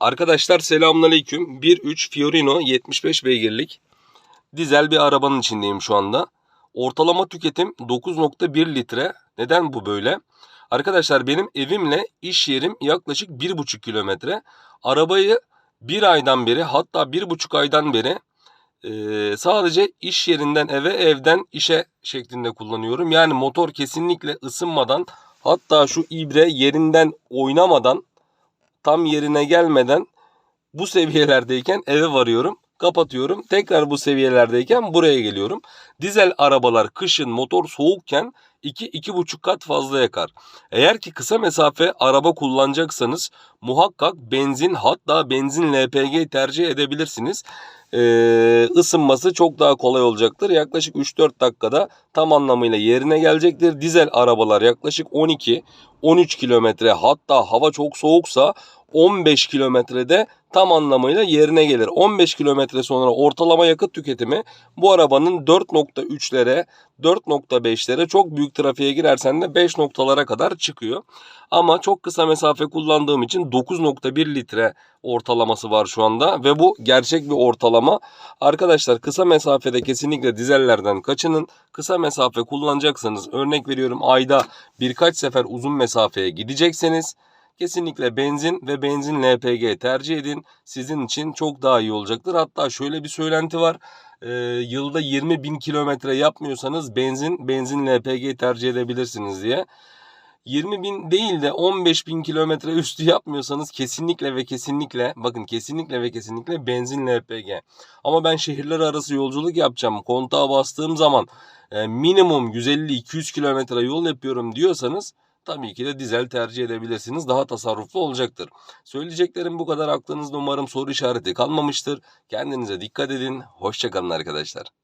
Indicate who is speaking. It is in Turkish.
Speaker 1: Arkadaşlar selamünaleyküm. 1.3 Fiorino 75 beygirlik dizel bir arabanın içindeyim şu anda. Ortalama tüketim 9.1 litre. Neden bu böyle? Arkadaşlar benim evimle iş yerim yaklaşık 1.5 kilometre. Arabayı bir aydan beri hatta bir buçuk aydan beri eee, sadece iş yerinden eve evden işe şeklinde kullanıyorum. Yani motor kesinlikle ısınmadan hatta şu ibre yerinden oynamadan tam yerine gelmeden bu seviyelerdeyken eve varıyorum. Kapatıyorum. Tekrar bu seviyelerdeyken buraya geliyorum. Dizel arabalar kışın motor soğukken 2-2,5 kat fazla yakar. Eğer ki kısa mesafe araba kullanacaksanız muhakkak benzin hatta benzin LPG tercih edebilirsiniz. Ee, ısınması çok daha kolay olacaktır. Yaklaşık 3-4 dakikada tam anlamıyla yerine gelecektir. Dizel arabalar yaklaşık 12 13 kilometre hatta hava çok soğuksa 15 kilometrede tam anlamıyla yerine gelir. 15 kilometre sonra ortalama yakıt tüketimi bu arabanın 4.3'lere 4.5'lere çok büyük trafiğe girersen de 5 noktalara kadar çıkıyor. Ama çok kısa mesafe kullandığım için 9.1 litre ortalaması var şu anda ve bu gerçek bir ortalama. Arkadaşlar kısa mesafede kesinlikle dizellerden kaçının. Kısa mesafe kullanacaksanız örnek veriyorum ayda birkaç sefer uzun mesafeye gidecekseniz kesinlikle benzin ve benzin LPG tercih edin. Sizin için çok daha iyi olacaktır. Hatta şöyle bir söylenti var. Ee, yılda 20 bin kilometre yapmıyorsanız benzin benzin LPG tercih edebilirsiniz diye. 20 bin değil de 15 bin kilometre üstü yapmıyorsanız kesinlikle ve kesinlikle bakın kesinlikle ve kesinlikle benzin LPG. Ama ben şehirler arası yolculuk yapacağım. Kontağa bastığım zaman e, minimum 150-200 kilometre yol yapıyorum diyorsanız tabii ki de dizel tercih edebilirsiniz. Daha tasarruflu olacaktır. Söyleyeceklerim bu kadar. Aklınızda umarım soru işareti kalmamıştır. Kendinize dikkat edin. Hoşçakalın arkadaşlar.